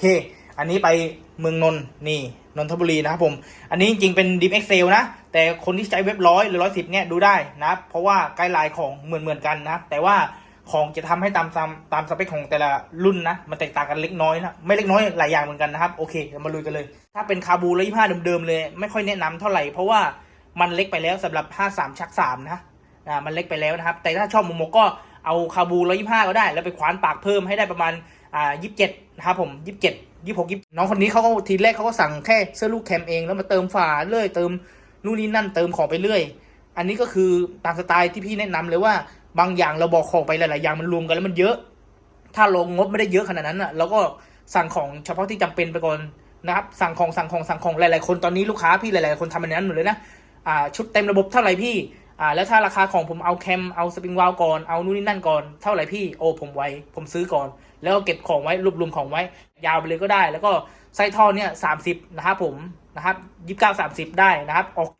เค อันนี้ไปเมืองนนท์นี่นนทบุรีนะครับผม อันนี้จริงๆเป็นดิฟเอ็กเซลนะ แต่คนที่ใช้เว็บร้อยหรือร้อยสิบเนี่ยดูได้นะเพราะว่าไกด์ไลน์ของเหมือนเหมือนกันนะ แต่ว่าของจะทำให้ตามตามตามสเปคของแต่ละรุ่นนะ มันแตกต่างกันเล็กน้อยนะ ไม่เล็กน้อยหลายอย่างเหมือนกันนะครับ โอเคมาลุยกันเลย ถ้าเป็นคาบูร้อยยี่ห้าเดิมๆเลย ไม่ค่อยแนะนำเท่าไหร่ เพราะว่ามันเล็กไปแล้วสำหรับ 53 ชัก 3 นะอ่ามันเล็กไปแล้วนะครับ แต่ถ้าชอบโมโมก็เอาคาบูร้อยยี่ห้าก็ได้ แล้วไปคว้านปากเพิ่มให้ได้ประมาณ อ่ายี่สิบเจ็ดนะครับผมยี่สิบเจ็ดยี่หกยี่น้องคนนี้เขาก็ทีแรกเขาก็สั่งแค่เสื้อลูกแคมเองแล้วมาเติมฝาเรื่อยเติมนู่นนี่นั่นเติมของไปเรื่อย อันนี้ก็คือตามสไตล์ที่พี่แนะนำเลยว่าบางอย่างเราบอกของไปหลาย ๆ อย่างมันรวมกันแล้วมันเยอะ ถ้าลงงบไม่ได้เยอะขนาดนั้นอะเราก็สั่งของเฉพาะที่จำเป็นไปก่อนนะครับสั่งของสั่งของสั่งของหลาย ๆ คนตอนนี้ลูกค้าพี่หลาย ๆ คนทำอันนั้นหมดเลยนะอ่าชุดเต็มระบบเท่าไหร่พี่ อ่าแล้วถ้าราคาของผมเอาแคมเอาสปริงวาลก่อนเอานู่นนี่นั่นก่อนเท่าไหร่พี่โอ้ผมไว้ ผมซื้อก่อน แล้วก็เก็บของไว้รวบรวมของไว้ ยาวไปเลยก็ได้ แล้วก็ไส้ท่อเนี่ยสามสิบนะครับผมนะครับยี่สิบเก้าสามสิบได้นะครับออก